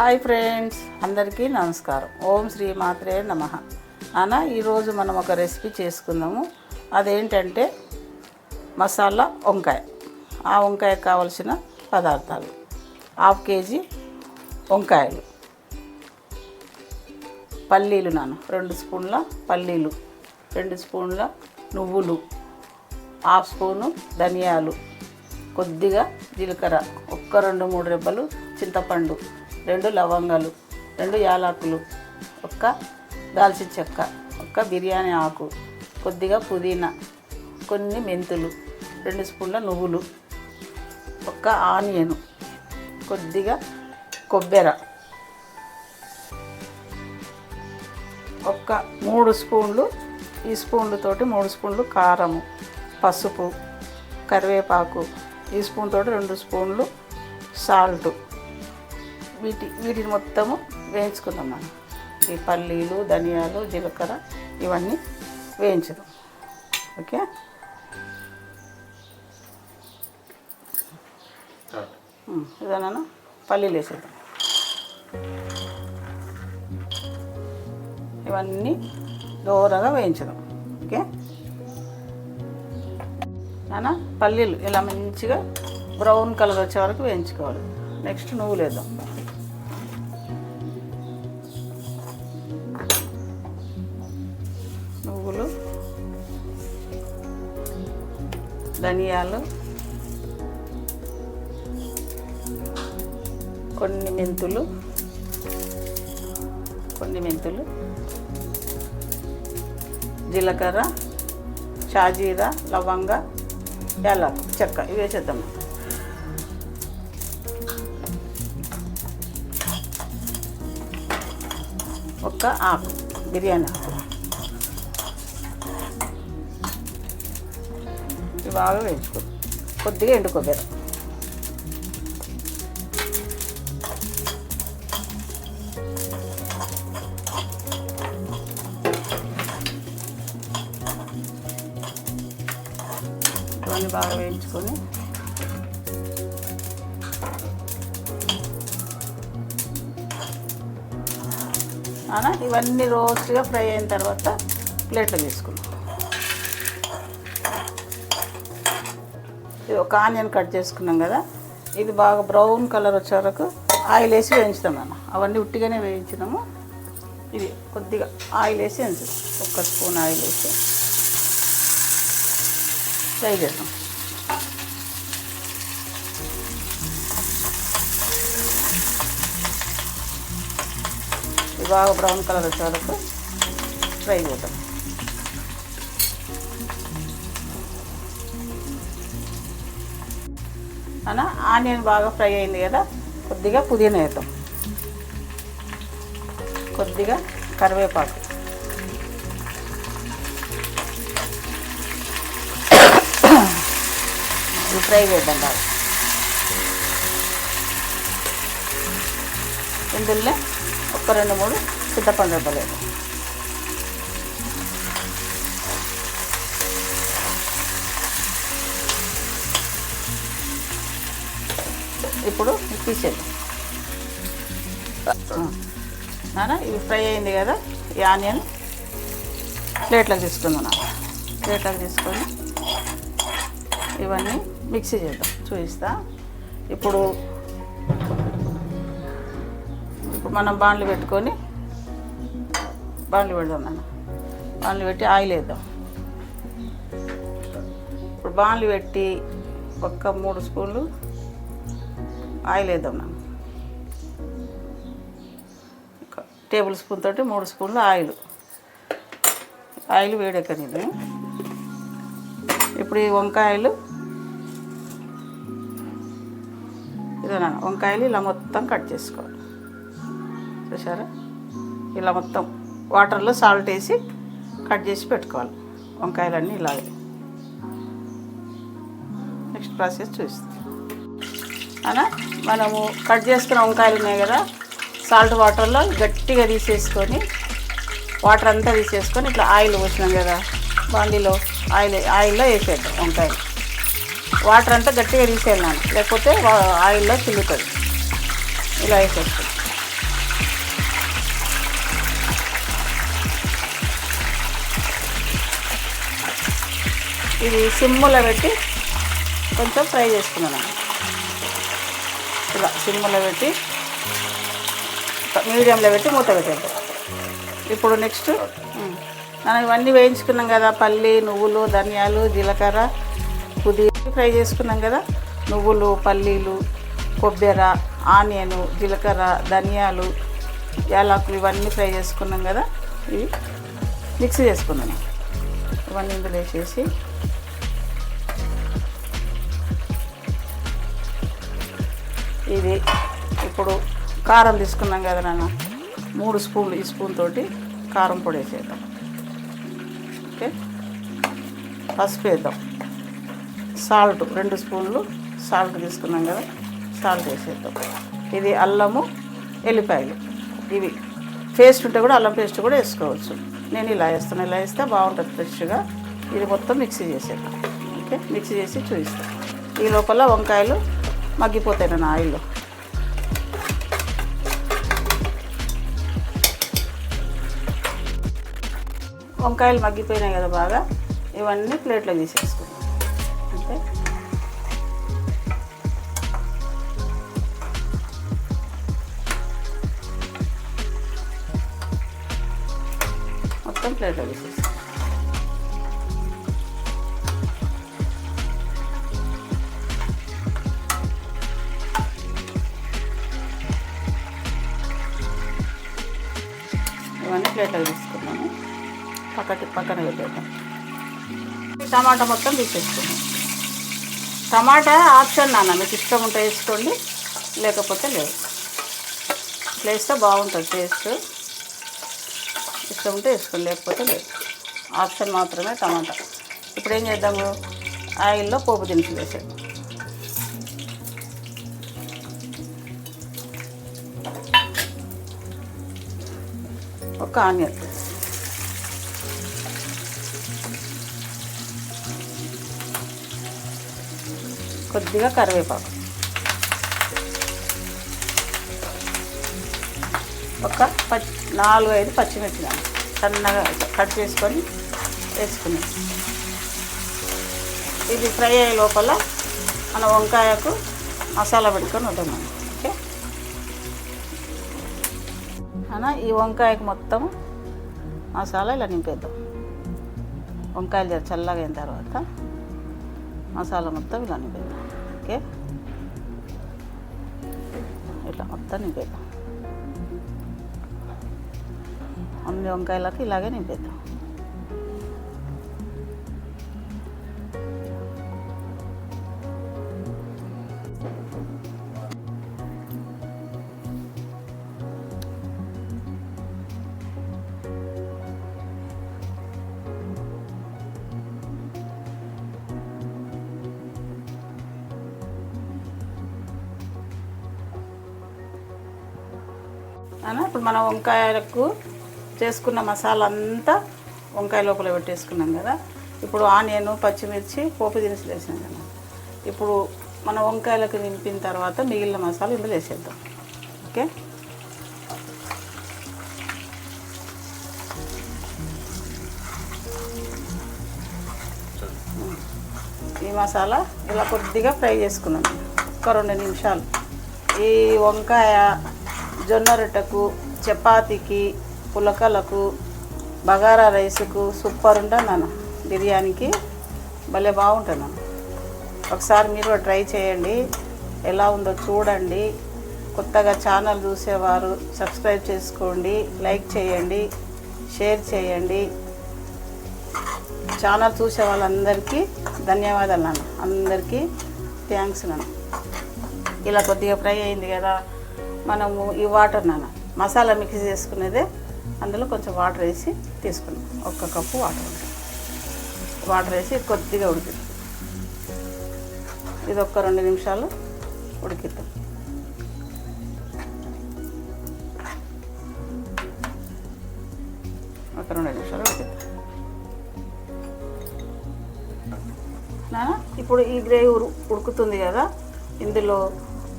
Hi friends అందరికీ నమస్కారం. ఓం శ్రీ మాత్రే నమ. అన్న ఈరోజు మనం ఒక రెసిపీ చేసుకుందాము. అదేంటంటే మసాలా వంకాయ. ఆ వంకాయ కావలసిన పదార్థాలు. హాఫ్ కేజీ వంకాయలు. పల్లీలు నాన్న. రెండు స్పూన్ల పల్లీలు. రెండు స్పూన్ల నువ్వులు. హాఫ్ స్పూను ధనియాలు. కొద్దిగా జీలకర్ర. ఒక్క రెండు మూడు రెబ్బలు చింతపండు. రెండు లవంగాలు రెండు యాలకులు ఒక్క దాల్చిన చెక్క ఒక్క బిర్యానీ ఆకు కొద్దిగా పుదీనా కొన్ని మెంతులు రెండు స్పూన్ల నువ్వులు ఒక్క ఆనియన్ కొద్దిగా కొబ్బెర ఒక్క మూడు స్పూన్లు ఈ స్పూన్లతోటి మూడు స్పూన్లు కారము పసుపు కరివేపాకు ఈ స్పూన్ తోటి రెండు స్పూన్లు సాల్ట్. వీటి వీటిని మొత్తము వేయించుకుందాం మనం. ఈ పల్లీలు ధనియాలు జీలకర్ర ఇవన్నీ వేయించుదాం. ఓకే? ఉమ్, పల్లీలు వేసేద్దాం. ఇవన్నీ దూరంగా వేయించడం ఓకే? నానా? పల్లీలు ఇలా మంచిగా బ్రౌన్ కలర్ వచ్చే వరకు వేయించుకోవాలి. నెక్స్ట్ నువ్వులు వేద్దాం ధనియాలు కొన్ని మెంతులు కొన్ని మెంతులు జీలకర్ర షాజీరా లవంగ యాలకు చెక్క ఇవి వేసేద్దాం ఒక్క ఆకు బిర్యానీ ఆకు. ఇవి బాగా వేయించుకో. కొద్దిగా ఎండు కొబ్బరి ఇవన్నీ బాగా వేయించుకొని. అనా ఇవన్నీ రోస్ట్గా ఫ్రై అయిన తర్వాత ప్లేట్లో తీసుకుందాం ఇది ఒక ఆనియన్ కట్ చేసుకున్నాం కదా. ఇది బాగా బ్రౌన్ కలర్ వచ్చే వరకు ఆయిల్ వేసి వేయించుతాం అన్న అవన్నీ ఉట్టిగానే వేయించినాము. ఇది కొద్దిగా ఆయిల్ వేసి వేయించుదాం. ఒక్క స్పూన్ ఆయిల్ వేసి. ఫ్రై చేద్దాం. ఇది బాగా బ్రౌన్ కలర్ వచ్చే వరకు ఫ్రై చేద్దాం. అన్న ఆనియన్ బాగా ఫ్రై అయింది కదా కొద్దిగా పుదీనా వేద్దాం. కొద్దిగా కరివేపాకు. ఫ్రై చేద్దాం కాదు ఇందులో ఒక రెండు మూడు చింతపండు రెబ్బలేదు ఇప్పుడు తీసేద్దాం నాన్న ఇవి ఫ్రై అయింది కదా ఈ ఆనియన్ ప్లేట్లోకి తీసుకుందాం నాన్న ప్లేట్లోకి తీసుకొని ఇవన్నీ మిక్సీ చేద్దాం చూపిస్తా. ఇప్పుడు ఇప్పుడు మనం బాండ్లు పెట్టుకొని బాండ్లు పెడదాం నాన్న బాండ్లు పెట్టి ఆయిల్ వేద్దాం. ఇప్పుడు బాండ్లు పెట్టి ఒక్క మూడు స్పూన్లు ఆయిల్ వేద్దాం నాన్న. ఒక టేబుల్ స్పూన్ తోటి మూడు స్పూన్లు ఆయిల్. ఆయిల్ వేడెక్కనిది ఇప్పుడు ఈ వంకాయలు ఇదేనా వంకాయలు ఇలా మొత్తం కట్ చేసుకోవాలి. చూసారా ఇలా మొత్తం వాటర్లో సాల్ట్ వేసి కట్ చేసి పెట్టుకోవాలి. వంకాయలన్నీ ఇలాగే. నెక్స్ట్ ప్రాసెస్ చూస్తాం అలా మనము కట్ చేసుకున్న వంకాయలు ఉన్నాయి కదా సాల్ట్ వాటర్లో గట్టిగా తీసేసుకొని వాటర్ అంతా తీసేసుకొని ఇట్లా ఆయిల్ పోసినాం కదా బాండీలో ఆయిల్ ఆయిల్లో వేసేద్దాం వంకాయలు. వాటర్ అంతా గట్టిగా తీసేయాలి లేకపోతే ఆయిల్లో చిల్లుతుంది. ఇలా వేసేస్తాం ఇది సిమ్ములో పెట్టి కొంచెం ఫ్రై చేసుకున్నాను ఇలా సినిమాలో పెట్టి మీడియంలో పెట్టి మూత పెట్టేద్దాం. ఇప్పుడు నెక్స్ట్ మనం ఇవన్నీ వేయించుకున్నాం కదా పల్లి నువ్వులు ధనియాలు జీలకర్ర పుదీనా ఫ్రై చేసుకున్నాం కదా నువ్వులు పల్లీలు కొబ్బెర ఆనియన్ జీలకర్ర ధనియాలు యాలకులు ఇవన్నీ ఫ్రై చేసుకున్నాం కదా ఇవి మిక్స్ చేసుకున్నాను ఇవన్నీ ఇందులో వేసేసి ఇది ఇప్పుడు కారం తీసుకున్నాం కదా నాన్న. మూడు స్పూన్లు ఈ స్పూన్ తోటి కారం పొడి వేసేద్దాం. ఓకే? పసుపు వేద్దాం. సాల్ట్ రెండు స్పూన్లు సాల్ట్ తీసుకున్నాం కదా సాల్ట్ వేసేద్దాం. ఇది అల్లము ఎల్లిపాయలు. ఇవి పేస్ట్ ఉంటే కూడా అల్లం పేస్ట్ కూడా వేసుకోవచ్చు. నేను ఇలా వేస్తాను ఇలా వేస్తే బాగుంటుంది ఫ్రెష్గా. ఇది మొత్తం మిక్సీ చేసేద్దాం. ఓకే? మిక్సీ చేసి చూపిస్తాను. ఈ లోపల వంకాయలు మగ్గిపోతాయి నా ఆయిల్లో వంకాయలు మగ్గిపోయినాయి కదా బాగా ఇవన్నీ ప్లేట్లో తీసేసుకున్నాం అంటే మొత్తం ప్లేట్లో తీసేసుకున్నాం ఇవన్నీ ప్లేట్లో తీసుకున్నాము పక్కకి పక్కన పెట్టేద్దాం. టమాటా మొత్తం తీసేసుకున్నాం టమాటా ఆప్షన్ నాన్న మీకు ఇష్టం ఉంటే వేసుకోండి లేకపోతే లేదు. ఇట్లా వేస్తే బాగుంటుంది టేస్ట్. ఇష్టం ఉంటే వేసుకోండి లేకపోతే లేదు. ఆప్షన్ మాత్రమే టమాటా. ఇప్పుడు ఏం చేద్దాము? ఆయిల్లో పోపు దినుసులు వేసేద్దాం. ఒక ఆనియన్. కొద్దిగా కరివేపాకు. ఒక పచ్చి నాలుగు ఐదు పచ్చిమిర్చి సన్నగా కట్ చేసుకొని వేసుకున్నాం. ఇది ఫ్రై అయ్యే లోపల మన వంకాయకు మసాలా పెట్టుకొని వద్దాం మనం ఈ వంకాయకు మొత్తం మసాలా ఇలా నింపేద్దాం. వంకాయలు చల్లగా అయిన తర్వాత మసాలా మొత్తం ఇలా నింపేద్దాం. ఓకే? ఇట్లా మొత్తం నింపేద్దాం. అన్ని వంకాయలకు ఇలాగే నింపేద్దాం. ఇప్పుడు మనం వంకాయలకు చేసుకున్న మసాలా అంతా వంకాయ లోపల పెట్టేసుకున్నాం కదా. ఇప్పుడు ఆనియన్ పచ్చిమిర్చి పోపు దినుసులు వేసాం కదా. ఇప్పుడు మన వంకాయలకు నింపిన తర్వాత మిగిలిన మసాలా ఇందులో వేసేద్దాం. ఓకే? ఈ మసాలా ఇలా కొద్దిగా ఫ్రై చేసుకున్నాం. ఒక రెండు నిమిషాలు. ఈ వంకాయ జొన్న రొట్టెకు చపాతీకి పులకలకు బగారా రైస్కు సూపర్ ఉంటుంది నాన్న. బిర్యానీకి భలే బాగుంటుంది నాన్న. ఒకసారి మీరు ట్రై చేయండి. ఎలా ఉందో చూడండి. కొత్తగా ఛానల్ చూసేవారు సబ్స్క్రైబ్ చేసుకోండి లైక్ చేయండి షేర్ చేయండి. ఛానల్ చూసే వాళ్ళందరికీ ధన్యవాదాలు నాన్న. అందరికీ థ్యాంక్స్ నాన్న. ఇలా కొద్దిగా ఫ్రై అయింది కదా మనము ఈ వాటర్ నాన్న మసాలా మిక్స్ చేసుకునేదే అందులో కొంచెం వాటర్ వేసి తీసుకున్నాం. ఒక్క కప్పు వాటర్ వాటర్ వేసి కొద్దిగా ఉడికిద్దాం. ఇది ఒక్క రెండు నిమిషాలు ఉడికిద్దాం. ఒక రెండు నిమిషాలు ఉడికిద్దాం. నాన్న ఇప్పుడు ఈ గ్రేవీ ఉడుకుతుంది కదా ఇందులో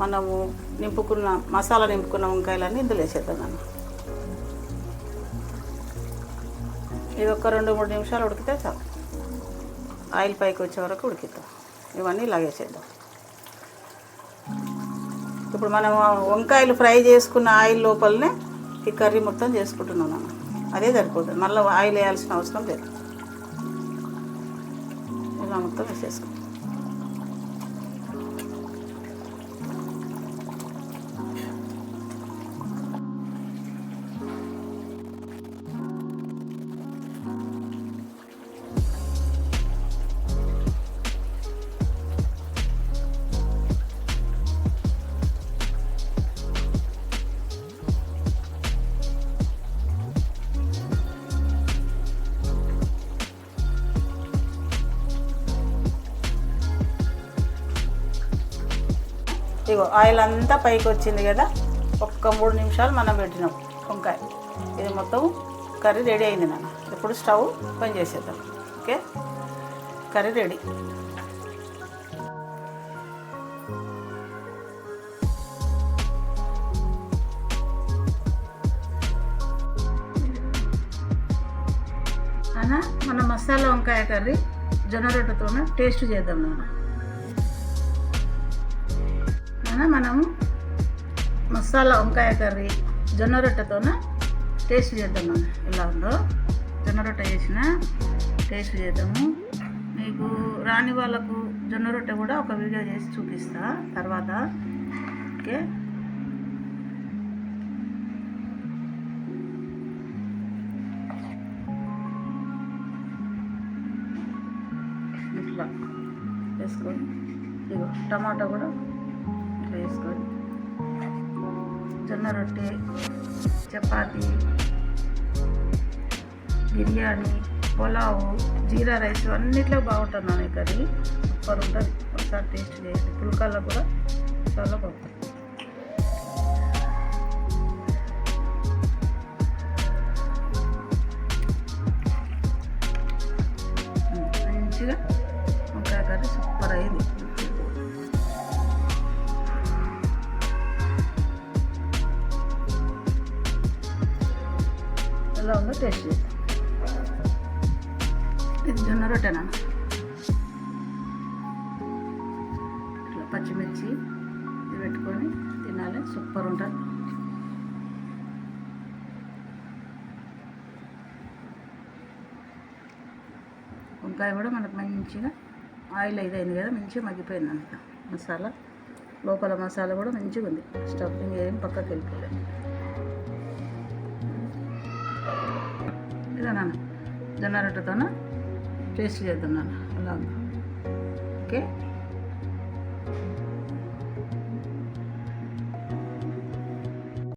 మనము నింపుకున్న మసాలా నింపుకున్న వంకాయలన్నీ ఇందులో వేసేద్దాం మనం ఇది ఒక రెండు మూడు నిమిషాలు ఉడికితే చాలు. ఆయిల్ పైకి వచ్చే వరకు ఉడికిద్దాం. ఇవన్నీ లాగేసేద్దాం ఇప్పుడు మనం వంకాయలు ఫ్రై చేసుకున్న ఆయిల్ లోపలనే ఈ కర్రీ మొత్తం చేసుకుంటున్నాం మనం అదే సరిపోతుంది. మళ్ళీ ఆయిల్ వేయాల్సిన అవసరం లేదు. ఇలా మొత్తం వేసేసుకుంటాం ఇగో ఆయిల్ అంతా పైకి వచ్చింది కదా ఒక్క మూడు నిమిషాలు మనం పెట్టినాం వంకాయ. ఇది మొత్తం కర్రీ రెడీ అయింది నాన్న. ఇప్పుడు స్టవ్ పని చేసేద్దాం. ఓకే? Curry ready. అన్న మన మసాలా వంకాయ కర్రీ జొన్న రొట్టెతో టేస్ట్ చేద్దాం నాన్న. నాన్న మనము మసాలా వంకాయ కర్రీ జొన్న రొట్టెతోన? టేస్ట్ చేద్దాం నాన్న ఎలా ఉందో? జొన్న రొట్టె చేసిన టేస్ట్ చేద్దాము. మీకు రాని వాళ్ళకు జొన్న రొట్టె కూడా ఒక వీడియో చేసి చూపిస్తా తర్వాత. ఓకే? ఇట్లా వేసుకొని ఇగో టమాటా కూడా వేసుకొని జొన్న రొట్టె చపాతి బిర్యానీ పులావ్ జీరా రైస్ అన్నిట్లో బాగుంటుంది నాన్న కర్రీ. సూపర్ ఉంటుంది. ఒకసారి టేస్ట్ చేయండి. పుల్కాల్లో కూడా చాలా బాగుంటుంది. ఉందో టేస్ట్ చేద్దాం ఇది జొన్న రొట్టెనా? ఇట్లా పచ్చిమిర్చి ఇది పెట్టుకొని తినాలి సూపర్ ఉంటుంది. వంకాయ కూడా మనకు మంచిగా ఆయిల్ ఇదైంది కదా మంచిగా మగ్గిపోయింది అంత. మసాలా లోపల మసాలా కూడా మంచిగా ఉంది. స్టఫింగ్ ఏం పక్కకి వెళ్ళిపోలేదు ఇదా నాన్న జొన్న రొట్టెతోన? టేస్ట్ చేద్దాం నాన్న అలా ఓకే